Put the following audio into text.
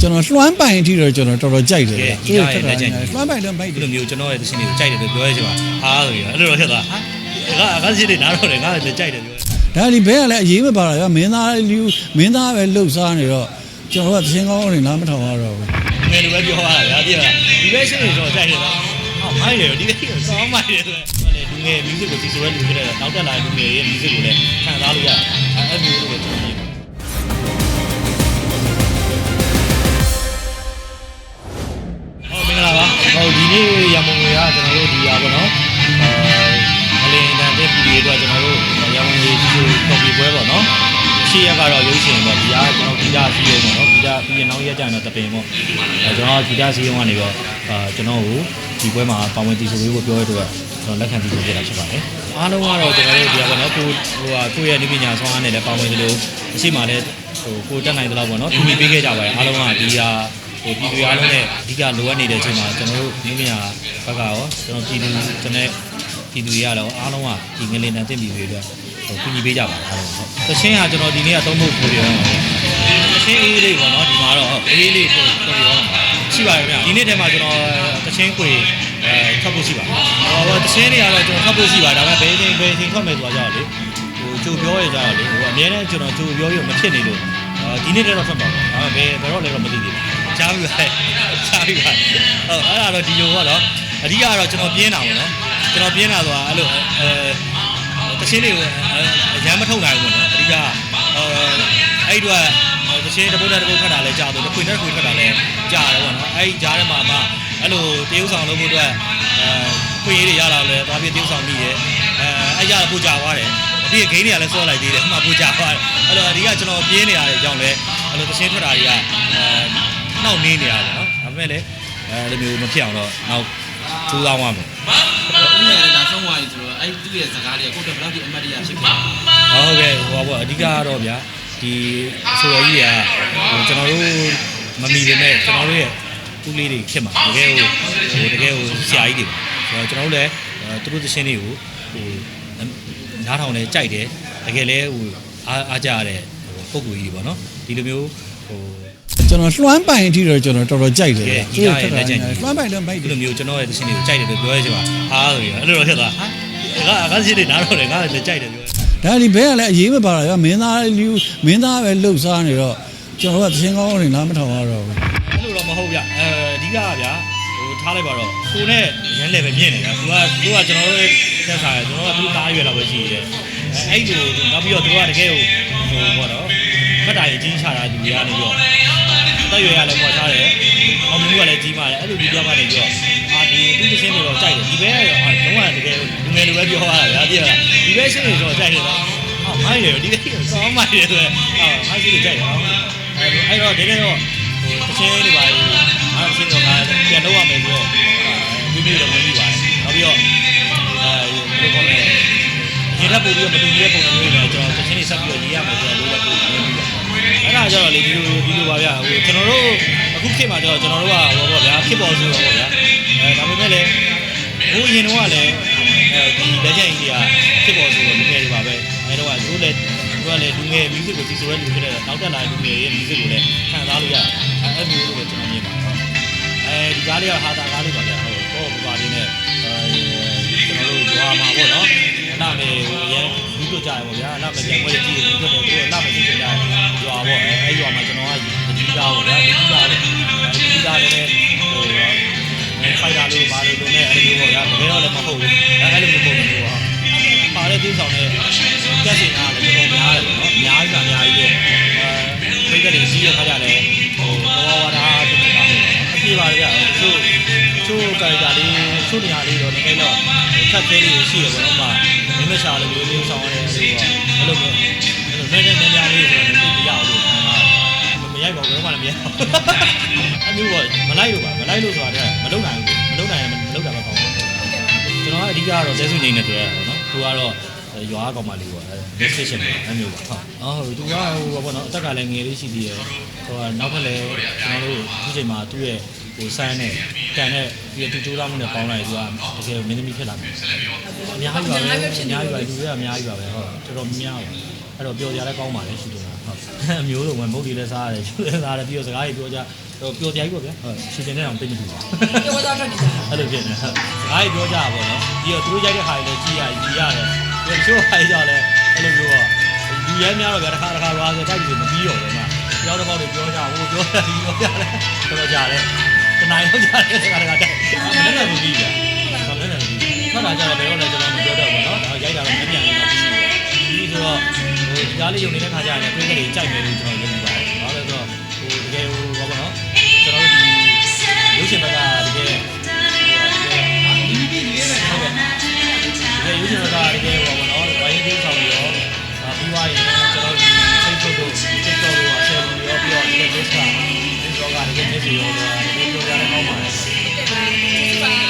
ကျွန်တော်လွှမ်းပိုင်အထိတော့ကျွန်တော်တော်တော်ကြိုက်တယ်ကဲဗျာဒီကားရဲ့လက်ချက်ကြီးလွှမ်းပိုင်လည်းမိုက်ဒီတယ်လိုမျိုးကျွန်တော်ရဲ့သရှင်တွေကိုကြိုက်တယ်လို့ပြောရချင်ပါဟာဆိုပြီးအဲ့လိုတော့ဖြစ်သွားဟာငါငါစီးနေနားတော့တယ်ငါလည်းကြိုက်တယ်ပြောဒါဒီဘဲကလည်းအရေးမပါတာဗျာမင်းသားလူမင်းသားပဲလှုပ်ရှားနေတော့ကျွန်တော်ကသချင်းကောင်းတွေနားမထောင်ရတော့ဘူးငယ်လိုပဲပြောရတာဗျာသိရလားဒီဘက်ရှင်းနေတော့ကြိုက်တယ်လားဟောမိုက်တယ်ဒီဘက်ကစောင်းမိုက်တယ်ဆိုတော့လူငယ် music ကိုဒီဆိုရဲလူဖြစ်တဲ့နောက်တက်လာတဲ့လူငယ်ရဲ့ music ကိုလည်းခံစားလို့ရတယ်အဲ့လိုမျိုးလို့ကျွန်တော်မြင်ဟုတ် လာပါဟိုဒီနေ့ရမုံငွေကကျွန်တော်တို့ဒီဟာပေါ့နော်အာအလင်းတန်တဲ့ပြည်တွေအတွက်ကျွန်တော်တို့ရမုံငွေဒီလိုကော်ပီပွဲပေါ့နော်ရှေ့ရက်ကတော့ရုပ်ရှင်ပေါ့ဒီဟာကျွန်တော်ဂီတစီးရုံပေါ့နော်ဂီတပြီးရင်နောက်ရက်ကျရင်တော့တပင်ပေါ့အဲကျွန်တော်ဂီတစီးရုံကနေတော့အာကျွန်တော်ကိုဒီပွဲမှာပါဝင်တီဆိုလေးကိုပြောရတော့ကျွန်တော်လက်ခံတီဆိုပြတာဖြစ်ပါတယ်အားလုံးကတော့ကျွန်တော်တို့ဒီဟာပေါ့နော်ကိုဟိုဟာကိုယ့်ရဲ့နိပညာဆောင်အားနဲ့လည်းပါဝင်သလိုအရှိမှလည်းဟိုကိုတက်နိုင်သလောက်ပေါ့နော်ဒီပေးခဲ့ကြပါတယ်အားလုံးကဒီဟာ ဟိုပြည်သူအားလုံးနဲ့အဓိကလိုအပ်နေတဲ့အချိန်မှာကျွန်တော်တို့မိမယာဘက်ကရောကျွန်တော်ပြည်သူကျွန်တော်ပြည်သူတွေကတော့အားလုံးကဒီငလင်တန်တင်ပြည်တွေအတွက်ဟိုကူညီပေးကြပါအားလုံးဟုတ်တချင်းကကျွန်တော်ဒီနေ့ကသုံးဖို့ပို့ပြောမှာတချင်းအေးလေးပေါ့နော်ဒီမှာတော့အေးလေးပို့ပို့ပြောမှာရှိပါတယ်ဗျဒီနေ့တည်းမှာကျွန်တော်တချင်းခွေအဲထွက်ဖို့ရှိပါတယ်ဟိုတချင်းတွေကတော့ကျွန်တော်ထွက်ဖို့ရှိပါတယ်ဒါပေမဲ့ဘယ်ချိန်ဘယ်ချိန်ထွက်မယ်ဆိုတာကြောက်လေဟိုကြိုပြောရကြတော့လေဟိုအများနဲ့ကျွန်တော်ကြိုပြောပြီးမဖြစ်နေလို့ဒီနေ့တည်းတော့ထွက်ပါမယ်ဒါပေမဲ့ဘယ်ဘယ်တော့လဲတော့မသိသေးဘူး ကြားပြီပါကြားပြီပါဟုတ်အဲ့ဒါတော့ဒီလိုပေါ့နော်အဓိကတော့ကျွန်တော်ပြင်းတာပေါ့နော်ကျွန်တော်ပြင်းတာဆိုတာအဲ့လိုအဲတချင်းတွေကိုအရန်မထုတ်နိုင်ဘူးပေါ့နော်အဓိကအဲအဲ့တော့တချင်းတစ်ပုတ်တစ်ပုတ်ထွက်တာလဲကြားတယ်တစ်ခွေနဲ့တစ်ခွေထွက်တာလဲကြားတယ်ပေါ့နော်အဲ့ဒီကြားထဲမှာမှအဲ့လိုတရုပ်ဆောင်လုပ်ဖို့အတွက်အဲခွေရည်တွေရလာလဲသွားပြီးတရုပ်ဆောင်မိရဲ့အဲအဲ့ကြတော့ပူကြသွားတယ်အပြည့်ဂိမ်းတွေကလည်းစောလိုက်သေးတယ်အမှပူကြသွားတယ်အဲ့တော့အဓိကကျွန်တော်ပြင်းနေရတဲ့အကြောင်းလဲအဲ့လိုတချင်းထွက်တာတွေကအဲ နှောက်နေနေရတယ်နော်ဒါပေမဲ့လည်းအဲလိုမျိုးမဖြစ်အောင်တော့နောက်ထူးဆောင်ရမယ်ဦးရလည်းဒါဆုံးသွားပြီဆိုတော့အဲ့သူ့ရဲ့စကားတွေကကိုယ့်အတွက်ဘယ်လောက်ဒီအမှတ်တရဖြစ်ခဲ့လဲဟုတ်ကဲ့ဟိုပါပေါ့အဓိကကတော့ဗျာဒီဆိုရကြီးကဟိုကျွန်တော်တို့မမီပေမဲ့ကျွန်တော်တို့ရဲ့ဦးလေးတွေဖြစ်မှာတကယ်ဟိုဟိုတကယ်ဟိုဆရာကြီးတွေပါကျွန်တော်တို့လည်းသူတို့သရှင်တွေကိုဟိုနားထောင်လဲကြိုက်တယ်တကယ်လဲဟိုအားအားကြရတဲ့ဟိုပုံကူကြီးတွေပေါ့နော်ဒီလိုမျိုးဟို ကျွန်တော်လွှမ်းပိုင်အထိတော့ကျွန်တော်တော်တော်ကြိုက်တယ်ကဲဗျာဒီကားရဲ့လက်ချက်ကြီးလွှမ်းပိုင်လည်းမိုက်တဒီယ်လိုမျိုးကျွန်တော်ရဲ့သရှင်တွေကိုကြိုက်တယ်လို့ပြောရချင်ပါဟာဆိုပြီးအဲ့လိုတော့ဖြစ်သွားဟာငါငါစီးနေနားတော့တယ်ငါလည်းကြိုက်တယ်ပြောဒါဒီဘဲကလည်းအရေးမပါတာဗျာမင်းသားလူမင်းသားပဲလှုပ်ရှားနေတော့ကျွန်တော်ကသချင်းကောင်းတွေနားမထောင်ရတော့ဘူးအဲ့လိုတော့မဟုတ်ဗျအဲအဓိကကဗျာဟိုထားလိုက်ပါတော့ကိုနဲ့ရန်လည်းပဲမြင့်နေဗျာသူကသူကကျွန်တော်တို့ရဲ့ဆက်စားရကျွန်တော်ကသူ့သားရွယ်လောက်ပဲရှိရဲအဲအဲ့လိုနောက်ပြီးတော့သူကတကယ်ဟိုဟိုဘောတော့ဖတ်တာရင်ကြီးချတာလူတွေကနေပြီးတော့ တက်ရွယ်ရလည်းပေါ်ထားတယ်အောင်မျိုးကလည်းကြီးမာတယ်အဲ့လိုဒီပြောက်ကနေပြီးတော့အာဒီသူ့တခြင်းတွေတော့ကြိုက်တယ်ဒီဘဲကတော့အာလုံးဝတကယ်လူငယ်လိုပဲပြောရတာဗျာသိရလားဒီဘဲရှင်းနေတော့ကြိုက်တယ်နော်ဟာမိုင်းတယ်ဒီဘဲစောင်းမိုင်းတယ်ဆိုတော့ဟာမိုင်းကြီးတွေကြိုက်တယ်အောင်အဲ့အဲ့တော့တကယ်တော့ဟိုတခြင်းတွေပါလေအားချင်းတော့ငါပြန်တော့ရမယ်ဆိုတော့ဒီနေ့တော့ဝင်ပြီးပါတယ်နောက်ပြီးတော့အဲဘယ်လိုခေါ်လဲရေထပ်ပို့ပြီးတော့မတူတဲ့ပုံစံမျိုးတွေကျွန်တော်တခြင်းတွေဆက်ပြီးတော့ရေးရမယ်ဆိုတော့လို့လည်းပို့ဝင်ပြီးတော့ အဲ့ဒါကြတော့လေဒီလိုဒီလိုပါဗျာဟိုကျွန်တော်တို့အခုခေတ်မှာကျတော့ကျွန်တော်တို့ကဟောပေါ့ဗျာဖြစ်ပေါ်ဆိုတော့ပေါ့ဗျာအဲဒါပေမဲ့လည်းဟိုအရင်တော့ကလည်းအဲဒီလက်ချက်ကြီးတွေကဖြစ်ပေါ်ဆိုတော့လူငယ်တွေပါပဲအဲတော့ကသူလည်းသူကလည်းလူငယ် music ကိုဒီဆိုရဲလူဖြစ်တဲ့နောက်တက်လာတဲ့လူငယ်ရဲ့ music ကိုလည်းခံစားလို့ရတယ်အဲအဲ့မျိုးလို့ကျွန်တော်မြင်ပါတယ်အဲဒီကားလေးကဟာတာကားလေးပါဗျာဟုတ်တော့ဘာလေးနဲ့အဲကျွန်တော်တို့ရွာမှာပေါ့နော်အနာမေ ရန်ဘူးတို့ကြရပေါ့ဗျာအနာမေပြန်ပွဲကြည့်တယ်ဖြစ်တယ်သူကအနာမေကြည့်ကြတယ်ရွာပေါ့အဲအဲရွာမှာကျွန်တော်ကဒီကားပေါ့ဗျာဒီကားပေါ့ဒီကားလေးနဲ့ဟိုဖိုက်တာလို့ပါလို့လို့နဲ့အဲ့လိုပေါ့ဗျာတကယ်တော့လည်းမဟုတ်ဘူးအဲအဲ့လိုမျိုးပုံစံမျိုးပါပါတဲ့တင်းဆောင်နဲ့ကက်စင်အားလည်းတော်တော်များတယ်ပေါ့နော်အများကြီးအများကြီးရဲ့အဲမိတ်ကလေးစီးရခါကြတယ်ဟိုဘောဝါဒါဖြစ်နေတာပေါ့အပြေပါဗျာသူချိုးကာရီတာလေးချိုးနေရာလေးတော့တကယ်တော့ခက်ခဲလေးရှိရပေါ့နော် မှမင်းမရှာလို့မျိုးမျိုးဆောင်ရတယ်အဲ့လိုပေါ့အဲ့လိုမျိုးအဲ့လိုနဲ့နဲ့များလေးဆိုတော့သိမရဘူးမရိုက်ပါဘူးတော့မှလည်းမရဘူးအမျိုးပေါ့မလိုက်လို့ပါမလိုက်လို့ဆိုတာမလုံနိုင်ဘူးမလုံနိုင်ရင်မလုံတာမကောင်းဘူးကျွန်တော်ကအဓိကတော့တဲစုငိမ့်နေတွေ့ရတာပေါ့နော်သူကတော့ရွာကောင်မလေးပေါ့အဲ station ပေါ့အဲ့မျိုးပေါ့ဟုတ်အော်သူကဟိုပေါ့နော်အသက်ကလည်းငယ်လေးရှိသေးတယ်ဟိုကနောက်ထပ်လည်းကျွန်တော်တို့ဒီချိန်မှာသူ့ရဲ့ ဟိုဆိုင်းနဲ့ကန်နဲ့ဒီတူတူလာမှုနဲ့ပေါင်းလိုက်သူကတကယ်မင်းသမီးဖြစ်လာတယ်အများကြီးပါပဲအများကြီးပါလူတွေကအများကြီးပါပဲဟုတ်တော်တော်များပါအဲ့တော့ပြောကြလည်းကောင်းပါလေရှိတယ်ဟုတ်အမျိုးလိုဝင်မုတ်တွေလည်းစားရတယ်ကျူလည်းစားရတယ်ပြီးတော့စကားတွေပြောကြတော့ပျော်ကြကြီးပေါ့ဗျာဟုတ်ရှင်တင်တဲ့အောင်သိမ့်မလို့ပြောတော့ထွက်နေကြတာအဲ့လိုဖြစ်နေဟုတ်အားပြောကြတာပေါ့နော်ပြီးတော့သူတို့ရိုက်တဲ့ခါတွေလည်းကြည်ရကြည်ရတယ်ပြီးတော့တချို့ခါတွေကြောင့်လည်းအဲ့လိုမျိုးတော့လူရဲများတော့ဗျာတစ်ခါတစ်ခါရွာဆိုတိုက်ပြီးမပြီးတော့ဘူးမှာတယောက်တစ်ပေါက်တွေပြောကြဟိုပြောတယ်ဒီပြောကြတယ်တော်တော်ကြတယ် တနားရောက်ကြတယ်တခါတခါတိုက်မနေ့ကမပြီးဗျာမနေ့ကမပြီးထွက်လာကြတော့ဘယ်တော့လဲကျွန်တော်မပြောတော့ဘူးเนาะဒါရိုက်တာတော့မပြန်ဘူးတော့ပြီးပြီဆိုတော့ဟိုကြားလေးယုံနေတဲ့ခါကျရင်အတွက်ကလေးကြိုက်မယ်လို့ကျွန်တော်ယုံပါတယ်ဘာလို့လဲဆိုတော့ဟိုတကယ်ဟိုဘာပေါ့နော်ကျွန်တော်တို့ဒီရုပ်ရှင်ဘက်က Thank you Thank you.